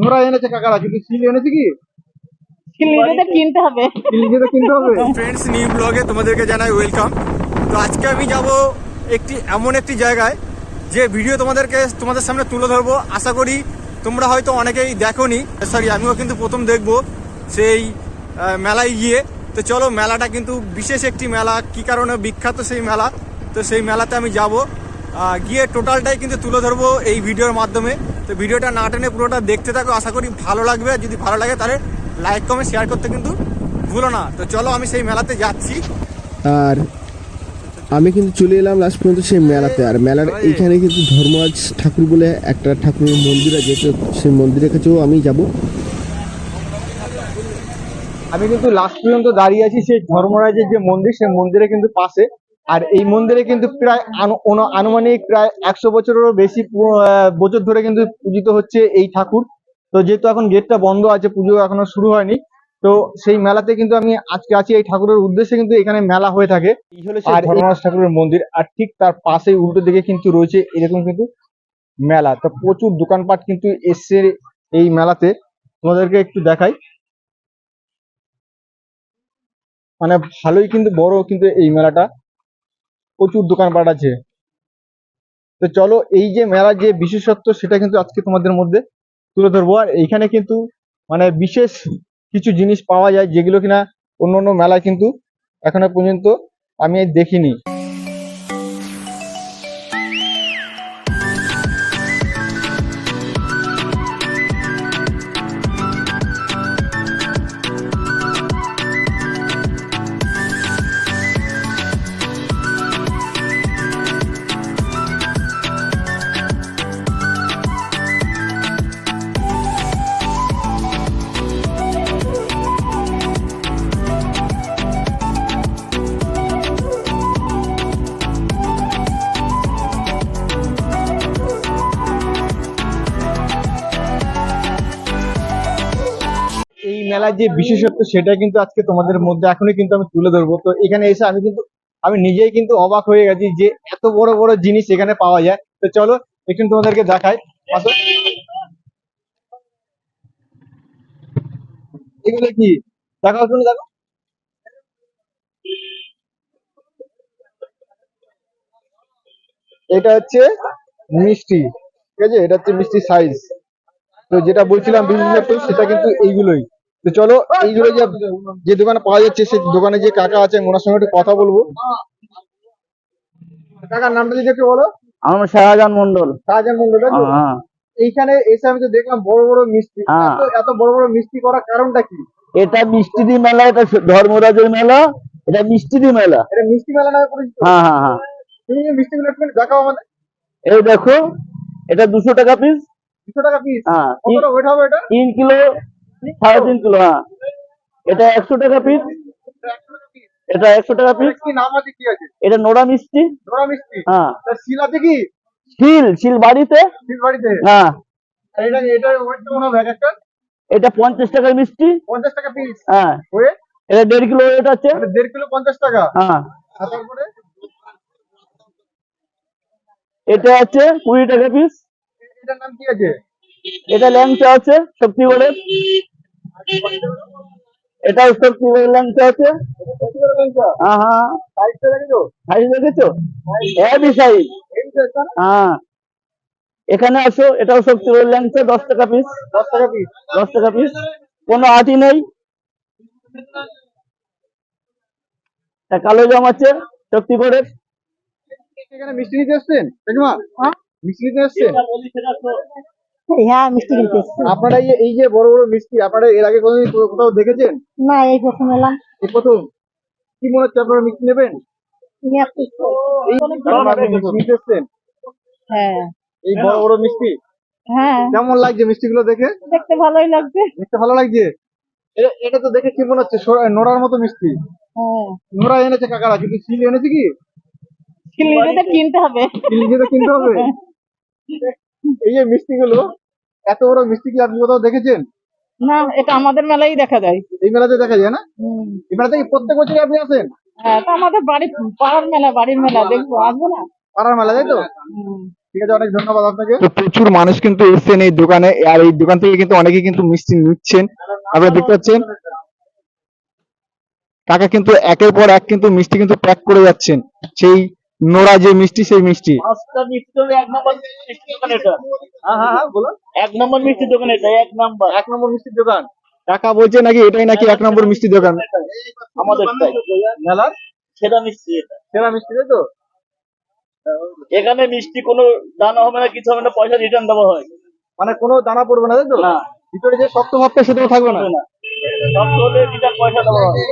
Nora এনেছে কাকারা কিন্তু শিল এনেছে কি? কিনতে হবে। কিনতে হবে? ফ্রেন্ডস নিউ ব্লগে তোমাদেরকে জানাই ওয়েলকাম তো আজকে আমি যাব একটি এমন একটি জায়গায় যে ভিডিও তোমাদেরকে তোমাদের সামনে তুলে ধরবো। আশা করি তোমরা হয়তো অনেকেই দেখোনি। সরি আমিও কিন্তু প্রথম দেখব সেই মেলায় গিয়ে। তো চলো মেলাটা কিন্তু বিশেষ একটি মেলা। কি কারণে বিখ্যাত সেই মেলা? তো সেই মেলাতে আমি যাব। গিয়ে টোটালটাই কিন্তু তুলে ধরবো এই ভিডিওর মাধ্যমে। তো ভিডিওটা না টেনে পুরোটা দেখতে থাকো আশা করি ভালো লাগবে। আর যদি ভালো লাগে তাহলে লাইক কমেন্ট শেয়ার করতে কিন্তু ভুলো না। তো চলো আমি সেই মেলাতে যাচ্ছি। আর আমি কিন্তু চলে এলাম লাস্ট পর্যন্ত সেই মেলাতে। আর মেলার এইখানে কিন্তু ধর্মরাজ ঠাকুর বলে একটা ঠাকুরের মন্দির আছে তো সেই মন্দিরের কাছেও আমি যাব। আমি কিন্তু লাস্ট পর্যন্ত দাঁড়িয়ে আছি সেই ধর্মরাজের যে মন্দির সেই মন্দিরে কিন্তু পাশে। আর এই মন্দিরে কিন্তু প্রায় আনুমানিক প্রায় একশো বছরেরও বেশি বছর ধরে কিন্তু পূজিত হচ্ছে এই ঠাকুর। তো যেহেতু এখন গেটটা বন্ধ আছে পুজো এখনও শুরু হয়নি তো সেই মেলাতে কিন্তু আমি আজকে আছি এই ঠাকুরের উদ্দেশ্যে কিন্তু এখানে মেলা হয়ে থাকে। আর ধর্মরাজ ঠাকুরের মন্দির আর ঠিক তার পাশেই উল্টো দিকে কিন্তু রয়েছে এরকম কিন্তু মেলা। তো প্রচুর দোকানপাট কিন্তু এসছে এই মেলাতে। তোমাদেরকে একটু দেখাই। মানে ভালোই কিন্তু বড় কিন্তু এই মেলাটা। প্রচুর দোকানপাট আছে। তো চলো, এই যে মেলার যে বিশেষত্ব, সেটা কিন্তু আজকে তোমাদের মধ্যে তুলে ধরবো। আর এইখানে কিন্তু মানে বিশেষ কিছু জিনিস পাওয়া যায়, যেগুলো কিনা অন্য অন্য মেলায় কিন্তু এখনও পর্যন্ত আমি দেখিনি। মেলার যে বিশেষত্ব সেটা কিন্তু আজকে তোমাদের মধ্যে এখনই কিন্তু আমি তুলে ধরবো। তো এখানে এসে আমি কিন্তু, আমি নিজেই কিন্তু অবাক হয়ে গেছি যে এত বড় বড় জিনিস এখানে পাওয়া যায়। তো চলো, একটু তোমাদেরকে দেখাই। এগুলো কি? দেখাও, শুনে দেখো এটা হচ্ছে মিষ্টি, ঠিক আছে? এটা হচ্ছে মিষ্টি সাইজ তো যেটা বলছিলাম বিশেষত্ব, সেটা কিন্তু এইগুলোই। তো চলো এইগুলো যে যে দোকানে পাওয়া যাচ্ছে সেই দোকানে যে কাকা আছে ওনার সঙ্গে একটু কথা বলব। কাকার নামটা যদি একটু বলো। আমার শাহজাহান মন্ডল শাহজাহান মন্ডল তাই হ্যাঁ এইখানে এসে আমি তো দেখলাম বড় বড় মিষ্টি। হ্যাঁ। এত বড় বড় মিষ্টি করার কারণটা কি? এটা মিষ্টি দি মেলা এটা ধর্মরাজের মেলা এটা মিষ্টি দি মেলা। এটা মিষ্টি মেলা নামে পরিচিত? হ্যাঁ হ্যাঁ হ্যাঁ। তুমি এই মিষ্টিগুলো একটু দেখাও আমাদের। এই দেখো এটা দুশো টাকা পিস দুশো টাকা পিস হ্যাঁ কতটা ওয়েট হবে এটা? তিন কিলো সাড়ে তিন কিলো হ্যাঁ। এটা একশো টাকা পিস এটা একশো টাকা পিস নাম আছে কি আছে? এটা নোড়া মিষ্টি। ধরা মিষ্টি? হ্যাঁ। তা শিল আছে কি? শিল শিল বাড়িতে। শিল বাড়িতে? হ্যাঁ। এটা একটা এটা পঞ্চাশ টাকার মিষ্টি। পঞ্চাশ টাকা পিস হ্যাঁ। এটা দেড় কিলো ওয়েট আছে। দেড় কিলো পঞ্চাশ টাকা? হ্যাঁ। তারপরে? এটা আছে কুড়ি টাকা পিস এটার নাম কি আছে? এটা ল্যাংচা আছে শক্তিগড়ের এটাও শক্তিগড়ের ল্যাংচা আছে? করে হ্যাঁ হ্যাঁ। সাইজ দেখেছ? Heavy size? হ্যাঁ। এখানে আসো এটাও সব শক্তিগড়ের ল্যাংচা দশ টাকা পিস দশ টাকা পিস দশ টাকা পিস কোনো আটি নেই। কালো জাম আছে শক্তিগড়ের এখানে মিষ্টি নিতে এসছেন? কাকিমা মিষ্টি নিতে এসছেন? হ্যাঁ মিষ্টি কিনতে আপনারা এই যে- বড় বড় মিষ্টি আপনারা এর আগে কোনোদিন কোথাও দেখেছেন? না এই প্রথম এলাম। এই প্রথম? কি মনে হচ্ছে আপনারা মিষ্টি নেবেন? হ্যাঁ। এই বড় বড় মিষ্টি? হ্যাঁ। কেমন লাগছে মিষ্টিগুলো দেখে? দেখতে ভালোই লাগছে। দেখতে ভালো লাগছে? এটা তো দেখে কি মনে হচ্ছে? নোড়ার মতো মিষ্টি। হ্যাঁ। নোড়া এনেছে কাকারা কিন্তু শিল এনেছে কি? নিজেদের কিনতে হবে। শিল নিজেদের কিনতে হবে? এই যে মিষ্টিগুলো এত বড় মিষ্টি কি আপনি কোথাও দেখেছেন? না এটা আমাদের মেলায় দেখা যায়। এই মেলাতে দেখা যায় না? এই মেলাতে কি প্রত্যেক বছরই আপনি আসেন? হ্যাঁ তা আমাদের বাড়ি পাড়ার মেলা বাড়ির মেলা দেখব আসব না? পাড়ার মেলা তাই তো? ঠিক আছে অনেক ধন্যবাদ আপনাকে। তো প্রচুর মানুষ কিন্তু এসেছেন এই দোকানে আর এই দোকান থেকে কিন্তু অনেকে কিন্তু মিষ্টি নিচ্ছেন। আপনারা দেখতে পাচ্ছেন কাকা কিন্তু একের পর এক কিন্তু মিষ্টি কিন্তু প্যাক করে যাচ্ছেন। সেই নোরা যে মিষ্টি সেই মিষ্টি এক নম্বর মিষ্টি দোকান এটা হ্যাঁ হ্যাঁ হ্যাঁ এক নম্বর দোকান এটা এক নম্বর এক নম্বর মিষ্টির দোকান কাকা বলছে নাকি এটাই নাকি এক নম্বর মিষ্টি দোকান আমাদের মেলার সেটা মিষ্টি এটা সেরা মিষ্টি তাই তো এখানে মিষ্টি কোনো দানা হবে না কিছু হবে না পয়সা রিটার্ন দেওয়া হয় মানে কোনো দানা পড়বে না তাই তো না ভিতরে যে শক্ত ভাবটা সেটাও থাকবে না সব হলে রিটার্ন পয়সা দেওয়া হয়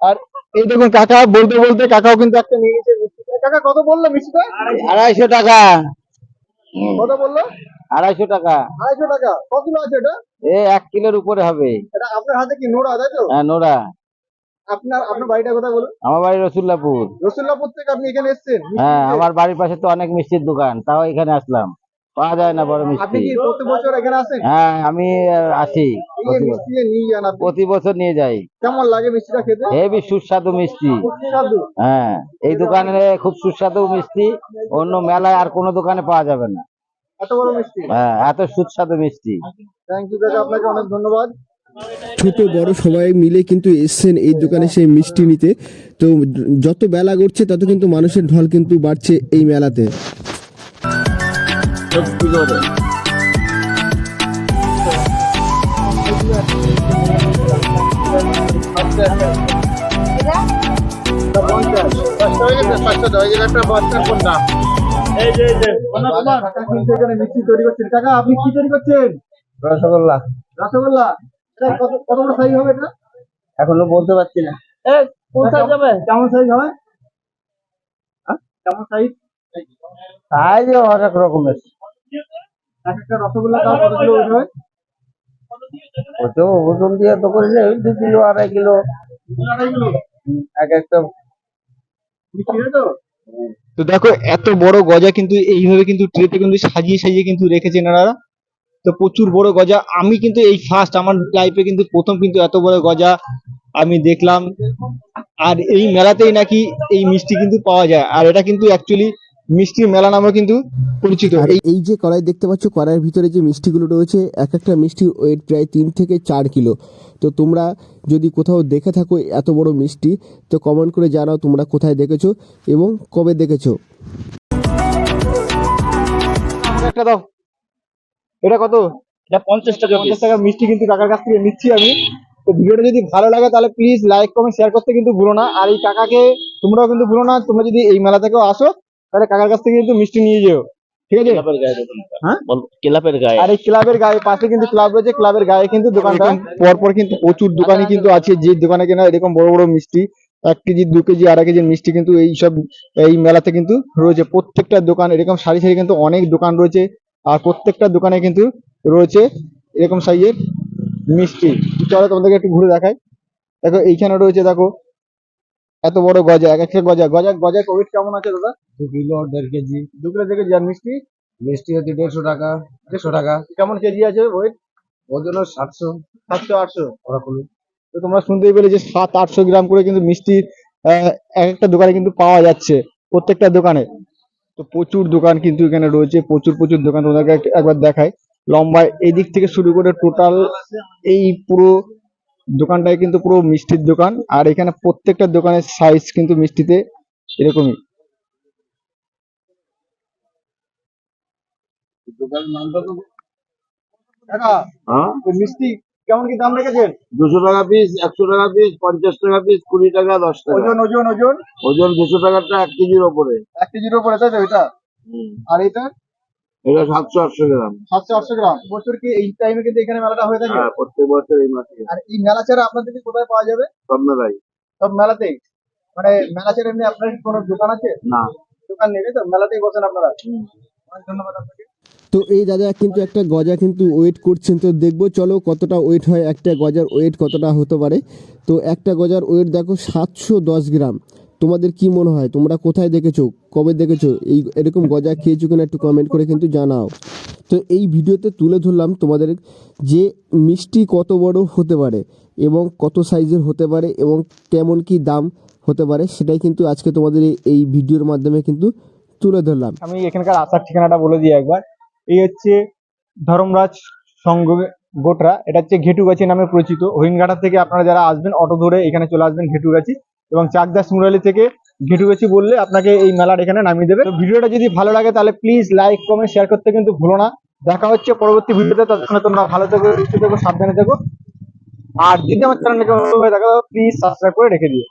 আর এই দেখুন কাকা বলতে বলতে কাকাও কিন্তু একটা নিয়ে গেছে কাকা কত বলল মিষ্টিটা? আড়াইশো টাকা। কত বলল? আড়াইশো টাকা। আড়াইশো টাকা। কত কিলো আছে এটা? এ এক কিলোর উপরে হবে। এটা আপনার হাতে কি নোড়া তাই তো? হ্যাঁ নোরা আপনার আপনার বাড়িটা কোথায় বলুন। আমার বাড়ি রসুল্লাপুর। রসুল্লাপুর থেকে আপনি এখানে এসেছেন? হ্যাঁ আমার বাড়ির পাশে তো অনেক মিষ্টির দোকান তাও এখানে আসলাম। পাওয়া যায় না বড় মিষ্টি। কি প্রতি বছর এখানে আসেন? হ্যাঁ আমি আসি। প্রতি বছর। মিষ্টি নিয়ে প্রতি বছর নিয়ে যাই। কেমন লাগে মিষ্টিটা খেতে? হেবি সুস্বাদু মিষ্টি। খুব সুস্বাদু। হ্যাঁ এই দোকানে খুব সুস্বাদু মিষ্টি। অন্য মেলায় আর কোনো দোকানে পাওয়া যাবে না। এত বড় মিষ্টি? হ্যাঁ এত সুস্বাদু মিষ্টি। থ্যাংক ইউ দাদা আপনাকে অনেক ধন্যবাদ। ছোট বড় সবাই মিলে কিন্তু এসছেন এই দোকানে সেই মিষ্টি নিতে। তো যত বেলা গড়ছে তত কিন্তু মানুষের ঢল কিন্তু বাড়ছে এই মেলাতে। এই যে এই যে কাকা কিন্তু এখানে মিষ্টি তৈরি করছেন কাকা আপনি কি তৈরি করছেন রসগোল্লা? রসগোল্লা কত কত বড় সাইজ হবে এটা? এখনও বলতে পারছি না। যাবে কেমন সাইজ হবে? হ্যাঁ? কেমন সাইজ সাইজ অনেক রকমের। এক একটা রসগোল্লা তাও কত কিলো ওজন হয় দিয়ে তো করলে ওই দু কিলো আড়াই কিলো। আড়াই কিলো। এক একটা তো? তো দেখো এত বড় গজা কিন্তু এইভাবে কিন্তু ট্রেতে কিন্তু সাজিয়ে সাজিয়ে কিন্তু রেখেছেন এনারা তো প্রচুর বড় গজা। আমি কিন্তু এই ফার্স্ট আমার লাইফে কিন্তু প্রথম কিন্তু এত বড় গজা আমি দেখলাম। আর এই মেলাতেই নাকি এই মিষ্টি কিন্তু পাওয়া যায়। আর এটা কিন্তু অ্যাকচুয়ালি মিষ্টির মেলা নামে কিন্তু পরিচিত। এই যে কড়াই দেখতে পাচ্ছ কড়াইয়ের ভিতরে যে মিষ্টিগুলো রয়েছে এক একটা মিষ্টির ওয়েট প্রায় তিন থেকে চার কিলো। তো তোমরা যদি কোথাও দেখে থাকো এত বড় মিষ্টি তো কমেন্ট করে জানাও তোমরা কোথায় দেখেছ এবং কবে দেখেছ। একটা দাও। এটা কত? এটা পঞ্চাশ টাকা পঞ্চাশ টাকা মিষ্টি কিন্তু কাকার কাছ থেকে নিচ্ছি আমি। তো ভিডিওটা যদি ভালো লাগে তাহলে প্লিজ লাইক কমেন্ট শেয়ার করতে কিন্তু ভুলো না। আর এই কাকাকে তোমরাও কিন্তু ভুলো না তোমরা যদি এই মেলা থেকেও আসো তাহলে কাকার কাছ থেকে কিন্তু মিষ্টি নিয়ে যেও। ঠিক আছে? ক্লাবের গায়ে দোকান হ্যাঁ? ক্লাবের গায়ে। আর এই ক্লাবের গায়ে পাশে কিন্তু ক্লাব রয়েছে ক্লাবের গায়ে কিন্তু দোকানটা। পরপর কিন্তু প্রচুর দোকানই কিন্তু আছে যে দোকানে কিনা এরকম বড় বড় মিষ্টি এক কেজি দু কেজি আড়াই কেজির মিষ্টি কিন্তু এই সব এই মেলাতে কিন্তু রয়েছে। প্রত্যেকটা দোকান এরকম সারি সারি কিন্তু অনেক দোকান রয়েছে আর প্রত্যেকটা দোকানে কিন্তু রয়েছে এরকম সাইজের মিষ্টি। চলো তোমাদেরকে একটু ঘুরে দেখাই। দেখো এইখানে রয়েছে দেখো এত বড় গজা এক একটা গজা গজা গজা ওয়েট কেমন আছে দাদা? দু কিলো দেড় কেজি। দু কিলো থেকে আর মিষ্টি? মিষ্টি হচ্ছে দেড়শো টাকা দেড়শো টাকা। কেমন কেজি আছে ওয়েট ওজন সাতশো। সাতশো আটশো? ওরকম তো তোমরা শুনতেই পেলে যে সাত আটশো গ্রাম করে কিন্তু মিষ্টি আহ, এক একটা দোকানে কিন্তু পাওয়া যাচ্ছে প্রত্যেকটা দোকানে। তো প্রচুর দোকান কিন্তু এখানে রয়েছে প্রচুর প্রচুর দোকান তোমাদেরকে একবার দেখায় লম্বা এই দিক থেকে শুরু করে টোটাল এই পুরো দোকানটাই কিন্তু পুরো মিষ্টির দোকান আর এখানে প্রত্যেকটা দোকানের সাইজ কিন্তু মিষ্টিতে এরকমই। হ্যাঁ? তো মিষ্টি কেমন কি দাম রেখেছেন? দুশো টাকা পিস একশো টাকা পিস পঞ্চাশ টাকা পিস কুড়ি টাকা দশ টাকা। ওজন ওজন ওজন? ওজন দুশো টাকাটা এক কেজির ওপরে। এক কেজির উপরে তাই তো এটা? আর এটা? এটা সাতশো আটশো গ্রাম। সাতশো আটশো গ্রাম। বছর কি এই টাইমে কিন্তু এখানে মেলাটা হয়ে থাকে? হ্যাঁ প্রত্যেক বছর এই মাসে। আর এই মেলা ছাড়া আপনাদেরকে কোথায় পাওয়া যাবে? সব মেলাই সব মেলাতেই? মানে মেলা ছাড়া এমনি আপনার কোনো দোকান আছে? না। দোকান নেই তো? মেলাতেই বসেন আপনারা। অনেক ধন্যবাদ আপনাকে। তো এই দাদা কিন্তু একটা গজা কিন্তু ওয়েট করছেন। তো দেখব চলো কতটা ওয়েট হয়। একটা গজার ওয়েট কতটা হতে পারে। তো একটা গজার ওয়েট দেখো সাতশো দশ গ্রাম। তোমাদের কি মনে হয়? তোমরা কোথায় দেখেছ? কবে দেখেছ? এই এরকম গজা খেয়েছো কিনা একটু কমেন্ট করে কিন্তু জানাও। তো এই ভিডিওতে তুলে ধরলাম তোমাদের যে মিষ্টি কত বড় হতে পারে এবং কত সাইজের হতে পারে এবং কেমন কি দাম হতে পারে সেটাই কিন্তু আজকে তোমাদের এই- ভিডিওর মাধ্যমে কিন্তু তুলে ধরলাম। আমি এখানকার আসার ঠিকানাটা বলে দিই একবার। এই হচ্ছে ধর্মরাজ সংঘ গোটরা। এটা হচ্ছে ঘেটুগাছি নামে পরিচিত। হরিণঘাটা থেকে আপনারা যারা আসবেন, অটো ধরে এখানে চলে আসবেন ঘেটুগাছি। এবং চাকদাস মুরালি থেকে ঘেটু গেছি বললে আপনাকে এই মেলার এখানে নামিয়ে দেবে। ভিডিওটা যদি ভালো লাগে তাহলে প্লিজ লাইক কমেন্ট শেয়ার করতে কিন্তু ভুলো না। দেখা হচ্ছে পরবর্তী ভিডিওতে। ততক্ষণে তোমরা ভালো থেকো, সুস্থ থেকো, সাবধানে থেকো। আর যদি আমার চ্যানেলকে দেখা প্লিজ সাবস্ক্রাইব করে রেখে দিও।